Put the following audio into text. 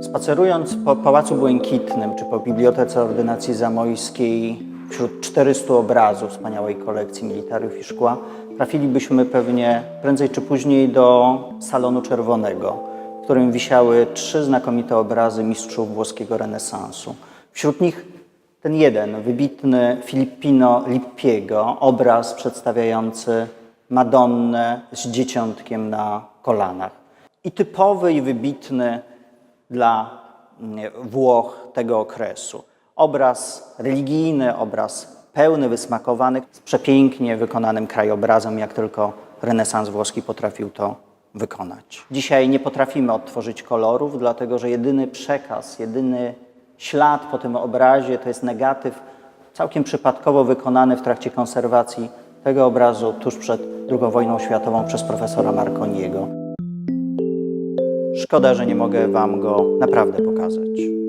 Spacerując po Pałacu Błękitnym czy po Bibliotece Ordynacji Zamojskiej wśród 400 obrazów wspaniałej kolekcji militariów i szkła, trafilibyśmy pewnie prędzej czy później do Salonu Czerwonego, w którym wisiały trzy znakomite obrazy mistrzów włoskiego renesansu. Wśród nich ten jeden, wybitny Filippino Lippiego, obraz przedstawiający Madonnę z dzieciątkiem na kolanach. I typowy i wybitny dla mm, Włoch tego okresu. Obraz religijny, obraz pełny, wysmakowany, z przepięknie wykonanym krajobrazem, jak tylko renesans włoski potrafił to wykonać. Dzisiaj nie potrafimy odtworzyć kolorów, dlatego że jedyny przekaz, jedyny ślad po tym obrazie to jest negatyw całkiem przypadkowo wykonany w trakcie konserwacji tego obrazu tuż przed II wojną światową przez profesora Marconiego. Szkoda, że nie mogę Wam go naprawdę pokazać.